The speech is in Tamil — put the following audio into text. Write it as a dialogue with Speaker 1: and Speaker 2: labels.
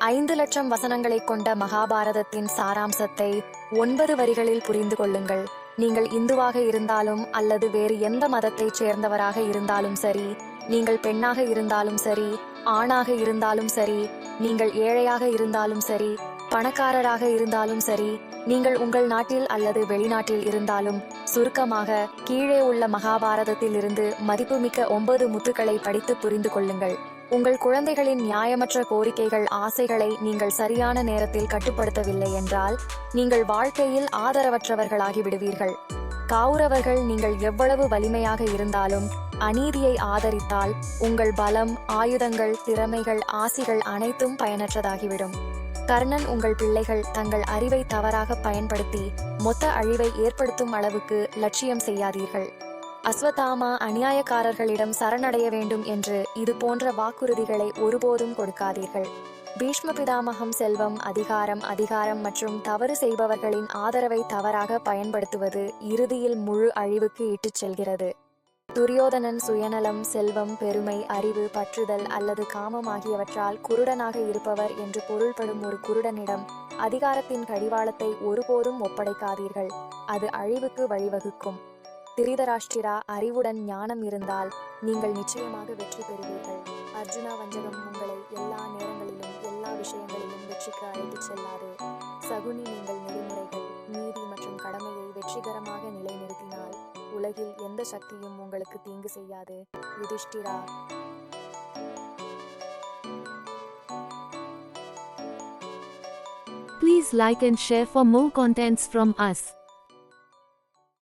Speaker 1: ஐந்து லட்சம் வசனங்களைக் கொண்ட மகாபாரதத்தின் சாராம்சத்தை ஒன்பது வரிகளில் புரிந்து கொள்ளுங்கள். நீங்கள் இந்துவாக இருந்தாலும் அல்லது வேறு எந்த மதத்தைச் சேர்ந்தவராக இருந்தாலும் சரி நீங்கள் பெண்ணாக இருந்தாலும் சரி ஆணாக இருந்தாலும் சரி நீங்கள் ஏழையாக இருந்தாலும் சரி பணக்காரராக இருந்தாலும் சரி நீங்கள் உங்கள் நாட்டில் அல்லது வெளிநாட்டில் இருந்தாலும் சுருக்கமாக கீழே உள்ள மகாபாரதத்தில் இருந்து மதிப்புமிக்க ஒன்பது முத்துக்களை படித்து புரிந்து கொள்ளுங்கள். உங்கள் குழந்தைகளின் நியாயமற்ற கோரிக்கைகள் ஆசைகளை நீங்கள் சரியான நேரத்தில் கட்டுப்படுத்தவில்லை என்றால் நீங்கள் வாழ்க்கையில் ஆதரவற்றவர்களாகி விடுவீர்கள். கௌரவர்கள் நீங்கள் எவ்வளவு வலிமையாக இருந்தாலும் அநீதியை ஆதரித்தால் உங்கள் பலம் ஆயுதங்கள் திறமைகள் ஆசிகள் அனைத்தும் பயனற்றதாகிவிடும். கர்ணன் உங்கள் பிள்ளைகள் தங்கள் அறிவை தவறாக பயன்படுத்தி மொத்த அழிவை ஏற்படுத்தும் அளவுக்கு லட்சியம் செய்யாதீர்கள். அஸ்வதாமா அநியாயக்காரர்களிடம் சரணடைய வேண்டும் என்று இது போன்ற வாக்குறுதிகளை ஒருபோதும் கொடுக்காதீர்கள். பீஷ்ம பிதாமகம் செல்வம் அதிகாரம் அதிகாரம் மற்றும் தவறு செய்பவர்களின் ஆதரவை தவறாக பயன்படுத்துவது இறுதியில் முழு அழிவுக்கு இட்டுச் செல்கிறது. துரியோதனன் சுயநலம் செல்வம் பெருமை அறிவு பற்றுதல் அல்லது காமம் ஆகியவற்றால் குருடனாக இருப்பவர் என்று பொருள்படும் ஒரு குருடனிடம் அதிகாரத்தின் கடிவாளத்தை ஒருபோதும் ஒப்படைக்காதீர்கள். அது அழிவுக்கு வழிவகுக்கும். திரிதராஷ்டிரா அறிவுடன் ஞானம் இருந்தால் நீங்கள் நிச்சயமாக வெற்றி பெறுவீர்கள். அர்ஜுனா வஞ்சகம் உங்களை எல்லா நேரங்களிலும் எல்லா விஷயங்களிலும் வெற்றிக்கு அழைத்துச் செல்லாது. சகுனி நீங்கள் நெறிமுறைகள் நீதி மற்றும் கடமையை வெற்றிகரமாக நிலைநிறுத்தினால் உலகில் எந்த சக்தியும் உங்களுக்கு தீங்கு செய்யாது. Yudhishthira.
Speaker 2: Please like and share for more contents from us.